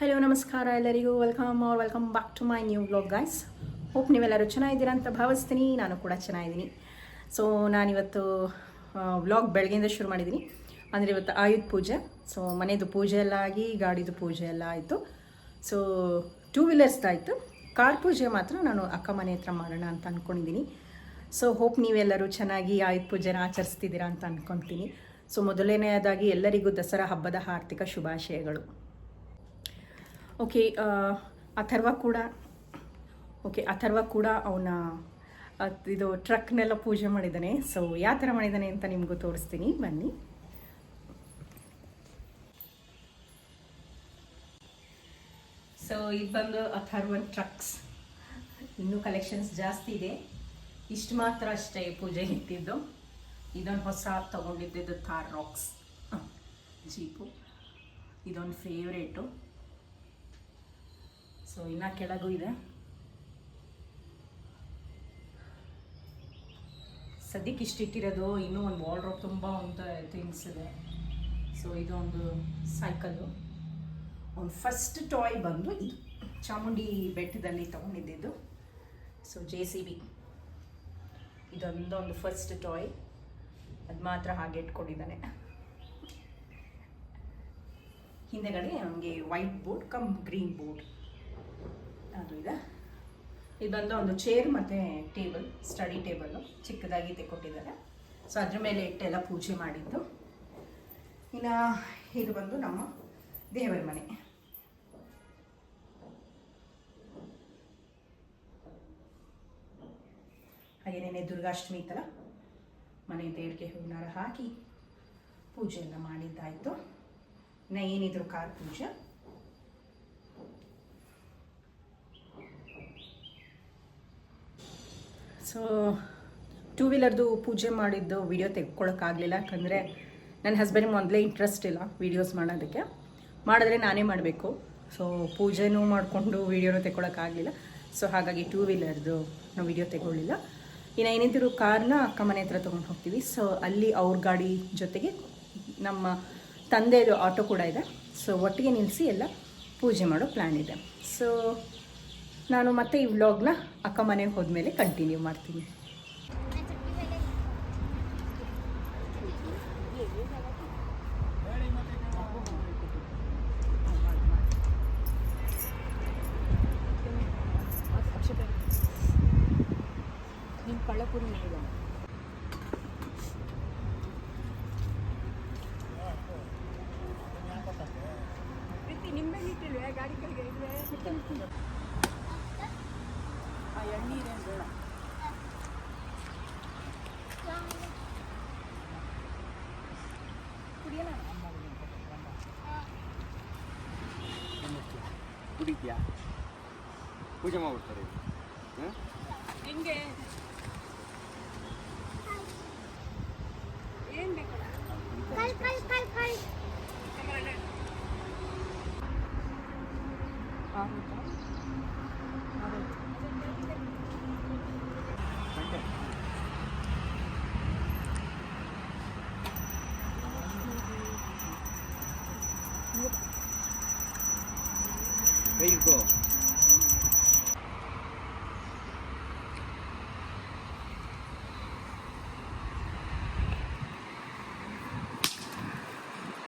Hello ನಮಸ್ಕಾರ ಎಲ್ಲರಿಗೂ. Welcome R welcome back to my new blog guys hope ನೀವೆಲ್ಲರೂ ಚೆನ್ನಾಗಿದ್ದೀರಾ ಅಂತ ಭಾವಿಸ್ತೀನಿ. ನಾನು ಕೂಡ ಚೆನ್ನಾಗಿದ್ದೀನಿ. ಸೊ ನಾನಿವತ್ತು ವ್ಲಾಗ್ ಬೆಳಗ್ಗೆಯಿಂದ ಶುರು ಮಾಡಿದ್ದೀನಿ. ಅಂದರೆ ಇವತ್ತು ಆಯುಧ ಪೂಜೆ. ಸೊ ಮನೆಯದು ಪೂಜೆ ಎಲ್ಲ ಆಗಿ ಗಾಡಿದು ಪೂಜೆ ಎಲ್ಲ ಆಯಿತು. ಸೊ ಟೂ ವೀಲರ್ಸ್ದಾಯಿತು ಕಾರ್ ಪೂಜೆ ಮಾತ್ರ ನಾನು ಅಕ್ಕ ಮನೆ ಹತ್ರ ಮಾಡೋಣ ಅಂತ ಅಂದ್ಕೊಂಡಿದ್ದೀನಿ ಸೊ ಹೋಪ್ ನೀವೆಲ್ಲರೂ ಚೆನ್ನಾಗಿ ಆಯುಧ ಪೂಜೆನ ಆಚರಿಸ್ತಿದ್ದೀರಾ ಅಂತ ಅಂದ್ಕೊತೀನಿ ಸೊ ಮೊದಲನೆಯದಾಗಿ ಎಲ್ಲರಿಗೂ ದಸರಾ ಹಬ್ಬದ ಆರ್ಥಿಕ ಶುಭಾಶಯಗಳು. ಓಕೆ ಅಥರ್ವ ಕೂಡ. ಓಕೆ ಅಥರ್ವ ಕೂಡ ಅವನ ಇದು ಟ್ರಕ್ನೆಲ್ಲ ಪೂಜೆ ಮಾಡಿದ್ದಾನೆ. ಸೊ ಯಾವ ಥರ ಮಾಡಿದ್ದಾನೆ ಅಂತ ನಿಮಗೂ ತೋರಿಸ್ತೀನಿ. ಬನ್ನಿ. ಸೊ ಇದು ಬಂದು ಅಥರ್ವನ್ ಟ್ರಕ್ಸ್. ಇನ್ನೂ ಕಲೆಕ್ಷನ್ಸ್ ಜಾಸ್ತಿ ಇದೆ. ಇಷ್ಟು ಮಾತ್ರ ಅಷ್ಟೇ ಪೂಜೆ ಇಟ್ಟಿದ್ದು. ಇದೊಂದು ಹೊಸ ತೊಗೊಂಡಿದ್ದು ಥಾರ್ ರಾಕ್ಸ್ ಜೀಪು ಇದೊಂದು ಫೇವ್ರೇಟು ಸೊ ಇನ್ನು ಕೆಳಗೂ ಇದೆ. ಸದ್ಯಕ್ಕೆ ಇಷ್ಟು ಇಟ್ಟಿರೋದು, ಇನ್ನೂ ಒಂದು ವಾರ್ಡ್ರೋಬ್ ತುಂಬ ಒಂದು ಥಿಂಗ್ಸ್ ಇದೆ. ಸೊ ಇದೊಂದು ಸೈಕಲ್ಲು ಒಂದು ಫಸ್ಟ್ ಟಾಯ್ ಬಂದು ಇದು. ಚಾಮುಂಡಿ ಬೆಟ್ಟದಲ್ಲಿ ತೊಗೊಂಡಿದ್ದು ಸೊ ಜೆ ಸಿ ಬಿ ಇದೊಂದೊಂದು ಫಸ್ಟ್ ಟಾಯ್ ಅದು ಮಾತ್ರ ಹಾಗೆ ಇಟ್ಕೊಂಡಿದ್ದಾನೆ. ಹಿಂದೆಗಡೆ ನಮಗೆ white board cum green board ಅದು ಇದೆ. ಇದು ಬಂದು ಒಂದು ಚೇರ್ ಮತ್ತು ಟೇಬಲ್ ಸ್ಟಡಿ ಟೇಬಲ್ಲು ಚಿಕ್ಕದಾಗಿ ತೆಕ್ಕೊಟ್ಟಿದ್ದಾರೆ ಸೊ ಅದ್ರ ಮೇಲೆ ಇಟ್ಟೆಲ್ಲ ಪೂಜೆ ಮಾಡಿದ್ದು. ಇನ್ನು ಇದು ಬಂದು ನಮ್ಮ ದೇವರ ಮನೆ. ಹಾಗೇನೇ ದುರ್ಗಾಷ್ಟಮಿ ಥರ ಮನೆ ದೇವರಿಗೆ ಹೂನಾರ ಹಾಕಿ ಪೂಜೆಯನ್ನು ಮಾಡಿದ್ದಾಯಿತು. ಇನ್ನು ಏನಿದ್ರು ಕಾರ್ ಪೂಜೆ. ಸೊ ಟೂ ವೀಲರ್ದು ಪೂಜೆ ಮಾಡಿದ್ದು ವಿಡಿಯೋ ತೆಗ್ಕೊಳಕ್ಕಾಗಲಿಲ್ಲ ಯಾಕಂದರೆ ನನ್ನ ಹಸ್ಬೆಂಡ್ ಮೊದಲೇ ಇಂಟ್ರೆಸ್ಟ್ ಇಲ್ಲ ವೀಡಿಯೋಸ್ ಮಾಡೋದಕ್ಕೆ. ಮಾಡಿದ್ರೆ ನಾನೇ ಮಾಡಬೇಕು. ಸೊ ಪೂಜೆನೂ ಮಾಡಿಕೊಂಡು ವೀಡಿಯೋನೂ ತೆಗೊಳಕ್ಕಾಗಲಿಲ್ಲ ಸೊ ಹಾಗಾಗಿ ಟೂ ವೀಲರ್ದು ನಾವು ವೀಡಿಯೋ ತೆಗೊಳ್ಳಿಲ್ಲ ಇನ್ನು ಏನಿದ್ರು ಕಾರ್ನ ಅಕ್ಕ ಮನೆ ಹತ್ರ ತೊಗೊಂಡು ಹೋಗ್ತೀವಿ. ಸೊ ಅಲ್ಲಿ ಅವ್ರ ಗಾಡಿ ಜೊತೆಗೆ ನಮ್ಮ ತಂದೆಯದು ಆಟೋ ಕೂಡ ಇದೆ. ಸೊ ಒಟ್ಟಿಗೆ ನಿಲ್ಲಿಸಿ ಎಲ್ಲ ಪೂಜೆ ಮಾಡೋ ಪ್ಲ್ಯಾನ್ ಇದೆ. ಸೊ ನಾನು ಮತ್ತೆ ಈ ವ್ಲಾಗ್ನ ಅಕ್ಕ ಮನೆಗೆ ಹೋದ್ಮೇಲೆ ಕಂಟಿನ್ಯೂ ಮಾಡ್ತೀನಿ. ನಿಂಬೆ ಗಾಡಿ ಕೈಗೆ ಆ ಎಣ್ಣೀರೇನು ಬೇಡ ಕುಡಿಯೋಣ ಕುಡಿದ್ಯಾ ಪೂಜೆ ಮಾಡ್ಬಿಡ್ತಾರೆ ಹಾಂ ಹೆಂಗೆ ಏನು 哎，哥。